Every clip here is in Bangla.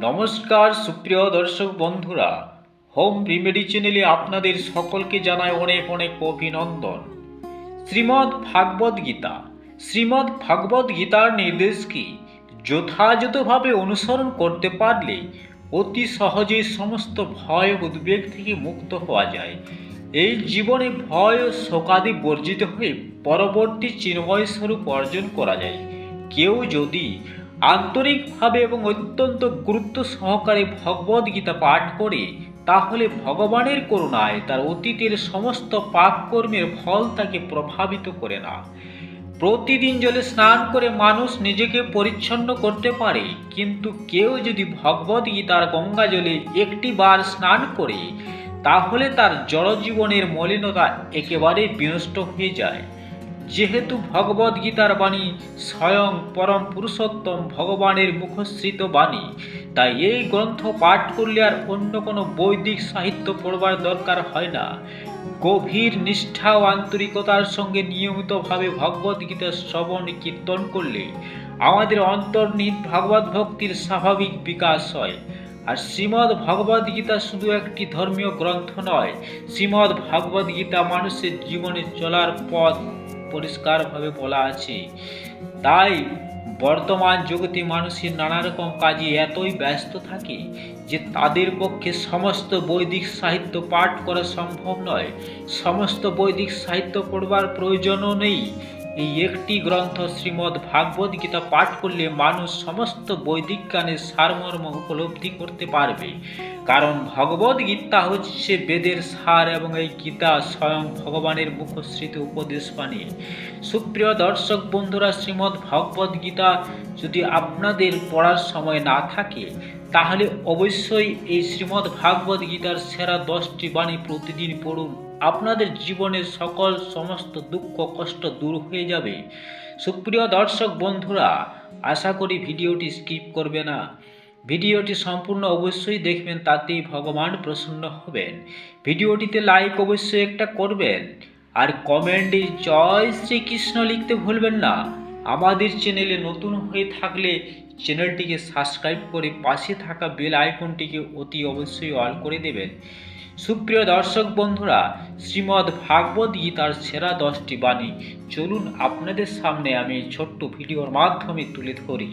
নমস্কার সুপ্রিয় দর্শক বন্ধুরা, হোম রিমেডি চ্যানেলে আপনাদের সকলকে জানায় অনেক অনেক অভিনন্দন। শ্রীমদ্ ভাগবত গীতা। শ্রীমদ্ ভাগবত গীতার নির্দেশকে যথাযথভাবে অনুসরণ করতে পারলে অতি সহজেই সমস্ত ভয় উদ্বেগ থেকে মুক্ত হওয়া যায়। এই জীবনে ভয় ও শোকাদি বর্জিত হয়ে পরবর্তী চিন্ময় স্বরূপ অর্জন করা যায়। কেউ যদি আন্তরিকভাবে এবং অত্যন্ত গুরুত্ব সহকারে ভগবদ গীতা পাঠ করে, তাহলে ভগবানের করুণায় তার অতীতের সমস্ত পাপকর্মের ফল তাকে প্রভাবিত করে না। প্রতিদিন জলে স্নান করে মানুষ নিজেকে পরিচ্ছন্ন করতে পারে, কিন্তু কেউ যদি ভগবদ গীতার গঙ্গা জলে একটি বার স্নান করে, তাহলে তার জড়জীবনের মলিনতা একেবারে বিনষ্ট হয়ে যায়। যেহেতু ভগবদ গীতার বাণী স্বয়ং পরম পুরুষোত্তম ভগবানের মুখশ্রিত বাণী, তাই এই গ্রন্থ পাঠ করলে আর অন্য কোনো বৈদিক সাহিত্য পড়বার দরকার হয় না। গভীর নিষ্ঠা ও আন্তরিকতার সঙ্গে নিয়মিতভাবে গীতা শ্রবণ কীর্তন করলে আমাদের অন্তর্নিহিত ভগবত ভক্তির স্বাভাবিক বিকাশ হয়। আর শ্রীমদ্ ভগবদ গীতা শুধু একটি ধর্মীয় গ্রন্থ নয়, শ্রীমদ্ ভগবদ গীতা মানুষের জীবনে চলার পথ পরিষ্কারভাবে বলা আছে। তাই বর্তমান জগতে মানুষের নানা রকম কাজে এতই ব্যস্ত থাকে যে তাদের পক্ষে সমস্ত বৈদিক সাহিত্য পাঠ করা সম্ভব নয়। সমস্ত বৈদিক সাহিত্য পড়বার প্রয়োজনও নেই। এই একটি গ্রন্থ শ্রীমদ্ ভাগবত গীতা পাঠ করলে মানুষ সমস্ত বৈদিক জ্ঞানের সারমর্ম উপলব্ধি করতে পারবে। কারণ ভগবদ গীতা হচ্ছে বেদের সার এবং এই গীতা স্বয়ং ভগবানের মুখশ্রিত উপদেশ বাণী। সুপ্রিয় দর্শক বন্ধুরা, শ্রীমদ্ ভগবদ গীতা যদি আপনাদের পড়ার সময় না থাকে, তাহলে অবশ্যই এই শ্রীমদ্ ভাগবত গীতার সেরা দশটি বাণী প্রতিদিন পড়ুন। আপনাদের জীবনের সকল সমস্ত দুঃখ, কষ্ট দূর হয়ে যাবে। সুপ্রিয় দর্শক বন্ধুরা, আশা করি ভিডিওটি স্কিপ করবে না। ভিডিওটি সম্পূর্ণ অবশ্যই দেখবেন, তাতেই ভগবান প্রসন্ন হবেন। ভিডিওটিতে লাইক অবশ্যই একটা করবেন। আর কমেন্টে জয় শ্রীকৃষ্ণ লিখতে ভুলবেন না। আমাদের চ্যানেলে নতুন হয়ে থাকলে চ্যানেলটিকে সাবস্ক্রাইব করে পাশে থাকা বেল আইকনটিকে অতি অবশ্যই অল করে দেবেন। সুপ্রিয় দর্শক বন্ধুরা, শ্রীমদ্ ভাগবত গীতার সেরা দশটি বাণী চলুন আপনাদের সামনে আমি ছোট্ট ভিডিওর মাধ্যমে তুলে ধরি।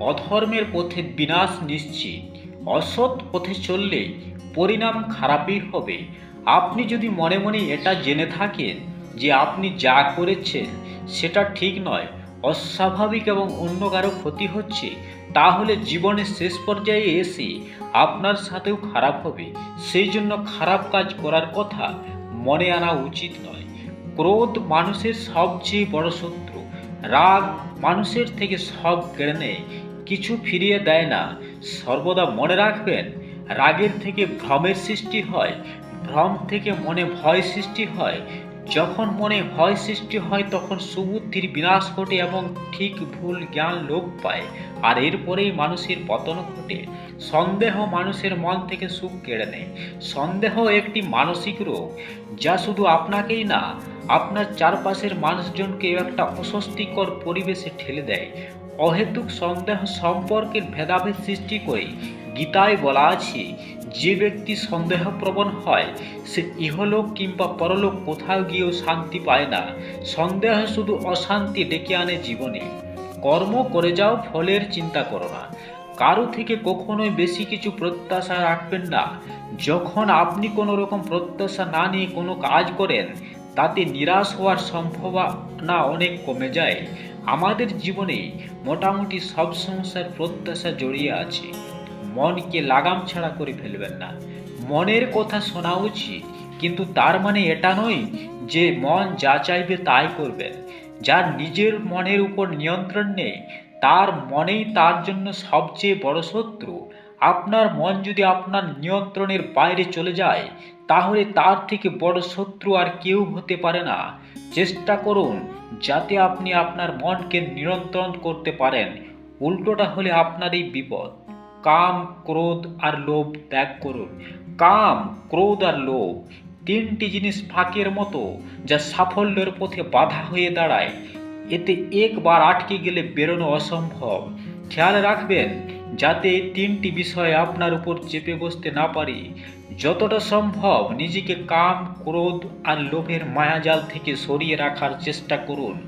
অধর্মের পথে বিনাশ নিশ্চিত, অসৎ পথে চললে পরিণাম খারাপই হবে। আপনি যদি মনে মনে এটা জেনে থাকেন যে আপনি যা করেছেন সেটা ঠিক নয়। অস্বাভাবিক এবং অন্য কারও ক্ষতি হচ্ছে, তাহলে জীবনের শেষ পর্যায়ে এসে আপনার সাথেও খারাপ হবে। সেই জন্য খারাপ কাজ করার কথা মনে আনা উচিত নয়। ক্রোধ মানুষের সবচেয়ে বড় শত্রু। রাগ মানুষের থেকে সব কেড়ে নেয়, কিছু ফিরিয়ে দেয় না। সর্বদা মনে রাখবেন, রাগের থেকে ভ্রমের সৃষ্টি হয়, ভ্রম থেকে মনে ভয় সৃষ্টি হয় যখন মনে ভয় সৃষ্টি হয়, তখন সুবুদ্ধির বিনাশ ঘটে এবং ঠিক ভুল জ্ঞান লোপ পায়, আর এরপরেই মানুষের পতন ঘটে। সন্দেহ মানুষের মন থেকে সুখ কেড়ে নেয়। সন্দেহ একটি মানসিক রোগ, যা শুধু আপনাকেই না, আপনার চারপাশের মানুষজনকে একটা অস্বস্তিকর পরিবেশে ঠেলে দেয়। অহেতুক সন্দেহ সম্পর্কের ভেদাভেদ সৃষ্টি করে গীতায় বলা আছে যে ব্যক্তি সন্দেহপ্রবণ হয়, সে ইহলোক কিংবা পরলোক কোথাও গিয়েও শান্তি পায় না। সন্দেহ শুধু অশান্তি ডেকে আনে জীবনে। কর্ম করে যাও, ফলের চিন্তা করো না। কারও থেকে কখনোই বেশি কিছু প্রত্যাশা রাখবেন না। যখন আপনি কোনো রকম প্রত্যাশা না নিয়ে কোনো কাজ করেন, তাতে নিরাশ হওয়ার সম্ভাবনা অনেক কমে যায়। আমাদের জীবনে মোটামুটি সব সমস্যার প্রত্যাশা জড়িয়ে আছে। মনকে লাগাম ছাড়া করে ফেলবেন না। মনের কথা শোনা উচিত, কিন্তু তার মানে এটা নয় যে মন যা চাইবে তাই করবেন। যার নিজের মনের উপর নিয়ন্ত্রণ নেই, তার মনেই তার জন্য সবচেয়ে বড় শত্রু। আপনার মন যদি আপনার নিয়ন্ত্রণের বাইরে চলে যায়, তাহলে তার থেকে বড় শত্রু আর কেউ হতে পারে না। চেষ্টা করুন যাতে আপনি আপনার মনকে নিয়ন্ত্রণ করতে পারেন। উল্টোটা হলে আপনারই বিপদ। কাম, ক্রোধ আর লোভ ত্যাগ করুন। কাম, ক্রোধ আর লোভ তিনটি জিনিস ফাঁকের মতো যা সাফল্যের পথে বাধা হয়ে দাঁড়ায়। এতে একবার আটকে গেলে বেরোনো অসম্ভব। খেয়াল রাখবেন, যাতে এই তিনটি বিষয় আপনার উপর চেপে বসতে না পারি। যতটা সম্ভব নিজেকে কাম, ক্রোধ আর লোভের মায়াজাল থেকে সরিয়ে রাখার চেষ্টা করুন।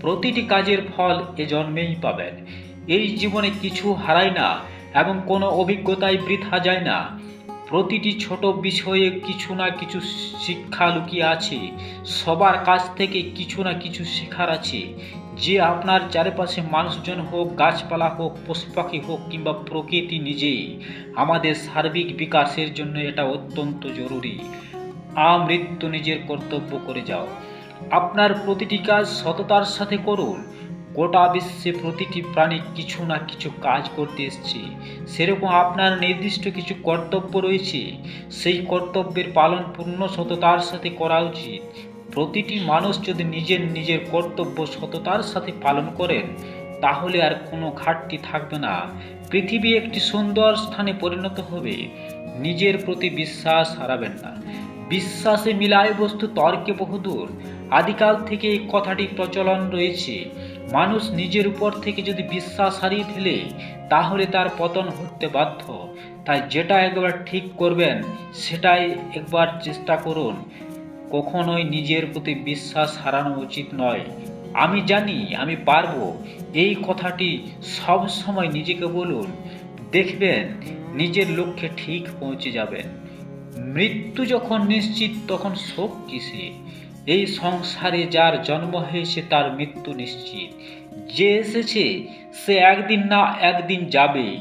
প্রতিটি কাজের ফল এ জন্মেই পাবেন। এই জীবনে কিছু হারায় না এবং কোনো অভিজ্ঞতাই বৃথা যায় না। প্রতিটি ছোট বিষয়ে কিছু না কিছু শিক্ষা লুকিয়ে আছে। সবার কাছ থেকে কিছু না কিছু শেখার আছে। যে আপনার চারপাশে মানুষজন হোক, গাছপালা হোক, পশু পাখি হোক কিংবা প্রকৃতি নিজেই, আমাদের সার্বিক বিকাশের জন্য এটা অত্যন্ত জরুরি। আমৃত্যু নিজের কর্তব্য করে যাও। আপনার প্রতিটি কাজ সততার সাথে করুন। গোটা বিশ্বে প্রতিটি প্রাণী কিছু না কিছু কাজ করতে এসছে। সেরকম আপনার নির্দিষ্ট কিছু কর্তব্য রয়েছে। সেই কর্তব্যের পালন পূর্ণ সততার সাথে করা উচিত। প্রতিটি মানুষ যদি নিজের নিজের কর্তব্য সততার সাথে পালন করেন, তাহলে আর কোনো ঘাটতি থাকবে না। পৃথিবী একটি সুন্দর স্থানে পরিণত হবে। নিজের প্রতি বিশ্বাস হারাবেন না। বিশ্বাসে মিলায় বস্তু তর্কে বহুদূর। আদিকাল থেকে এই কথাটি প্রচলন রয়েছে। মানুষ নিজের উপর থেকে যদি বিশ্বাস হারিয়ে ফেলে, তাহলে তার পতন হতে বাধ্য। তাই যেটা একবার ঠিক করবেন, সেটাই একবার চেষ্টা করুন। কখনোই নিজের প্রতি বিশ্বাস হারানো উচিত নয়। আমি জানি, আমি পারব। এই কথাটি সব সময় নিজেকে বলুন। দেখবেন, নিজের লক্ষ্যে ঠিক পৌঁছে যাবেন। মৃত্যু যখন নিশ্চিত, তখন শোক কিসে? এই সংসারে যার জন্ম হয়েছে তার মৃত্যু নিশ্চিত। যে এসেছে, সে একদিন না একদিন যাবে।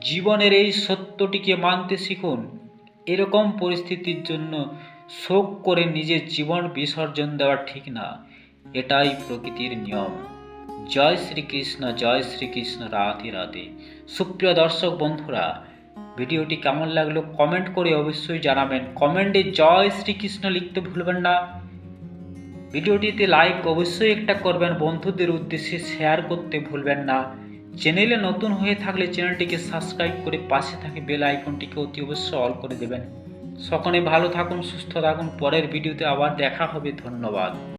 জীবনের এই সত্যটিকে মানতে শিখুন। এরকম পরিস্থিতির জন্য শোক করে নিজের জীবন বিসর্জন দেওয়া ঠিক না। এটাই প্রকৃতির নিয়ম। জয় শ্রীকৃষ্ণ জয় শ্রীকৃষ্ণ, রাধে রাধে। সুপ্রিয় দর্শক বন্ধুরা, ভিডিওটি কেমন লাগল কমেন্ট করে অবশ্যই জানাবেন। কমেন্টে জয় শ্রীকৃষ্ণ লিখতে ভুলবেন না। ভিডিওটিতে লাইক অবশ্যই একটা করবেন। বন্ধুদের উদ্দেশ্যে শেয়ার করতে ভুলবেন না। চ্যানেলে নতুন হয়ে থাকলে চ্যানেলটিকে সাবস্ক্রাইব করে পাশে থাকে বেল আইকনটিকে অতি অবশ্যই অল করে দেবেন। সকলে ভালো থাকুন, সুস্থ থাকুন। পরের ভিডিওতে আবার দেখা হবে। ধন্যবাদ।